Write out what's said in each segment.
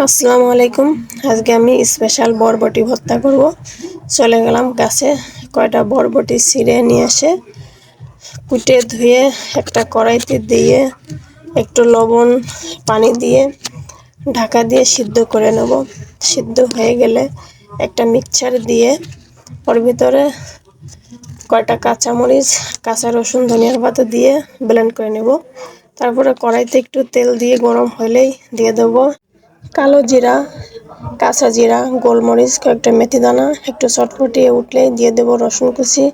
আসসালামু আলাইকুম। আজকে আমি স্পেশাল বরবটি ভর্তা করব। চলে গেলাম গাছে, কয়টা বরবটি ছিঁড়ে নিয়ে এসে কুটে ধুয়ে একটা কড়াইতে দিয়ে একটু লবণ, পানি দিয়ে ঢাকা দিয়ে সিদ্ধ করে নেব। সিদ্ধ হয়ে গেলে একটা মিক্সচার দিয়ে ওর ভিতরে কয়টা কাঁচামরিচ, কাঁচা রসুন ধনিয়ার পাতা দিয়ে ব্লেন্ড করে নেব। তারপরে কড়াইতে একটু তেল দিয়ে গরম হলেই দিয়ে দেবো। কালো জিরা, কাঁচা জিরা, গোলমরিচ, কয়েকটা মেথি দানা, একটু চটপটিয়ে উঠলে দিয়ে দেব রসুন কুচি,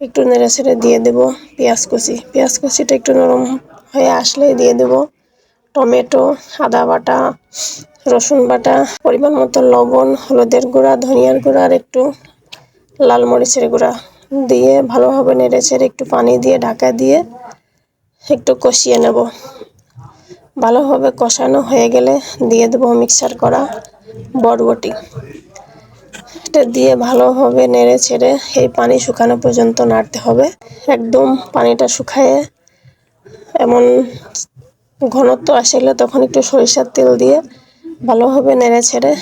একটু নেড়ে ছেড়ে দিয়ে দেব পেঁয়াজ কুচি। পেঁয়াজ কুচিটা একটু নরম হয়ে আসলেই দিয়ে দেব টমেটো, আদা বাটা, রসুন বাটা, পরিমাণ মতো লবণ, হলুদের গুঁড়া, ধনিয়ার গুঁড়া আর একটু লাল মরিচের গুঁড়া দিয়ে ভালোভাবে নেড়ে ছেড়ে একটু পানি দিয়ে ঢাকা দিয়ে একটু কষিয়ে নেব। ভালোভাবে কষানো হয়ে গেলে দিয়ে দেবো মিক্সার করা বরবটি। এটা দিয়ে ভালোভাবে নেড়ে ছেড়ে এই পানি শুকানো পর্যন্ত নাড়তে হবে। একদম পানিটা শুকায়ে এমন ঘনত্ব আসলে তখন একটু সরিষার তেল দিয়ে ভালোভাবে নেড়ে ছেড়ে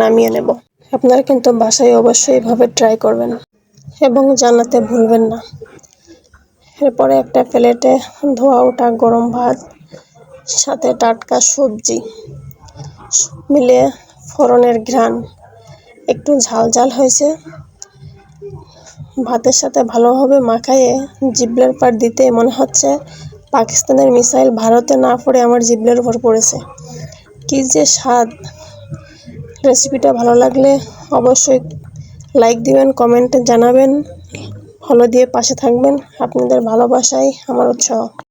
নামিয়ে নেব। আপনারা কিন্তু বাসায় অবশ্যই এভাবে ট্রাই করবেন এবং জানাতে ভুলবেন না। এরপরে একটা প্লেটে ধোয়া ওটা গরম ভাত সাথে টাটকা সবজি মিলে ফোড়নের ঘ্রাণ। একটু ঝাল ঝাল হয়েছে। ভাতের সাথে ভালোভাবে মাখাইয়ে জিবলের পার দিতে মনে হচ্ছে পাকিস্তানের মিসাইল ভারতে না পড়ে আমার জিবলের উপর পড়েছে। কি যে স্বাদ। রেসিপিটা ভালো লাগলে অবশ্যই লাইক দিবেন, কমেন্টে জানাবেন ফলো দিয়ে পাশে থাকবেন। আপনাদের ভালোবাসাই আমার উৎসাহ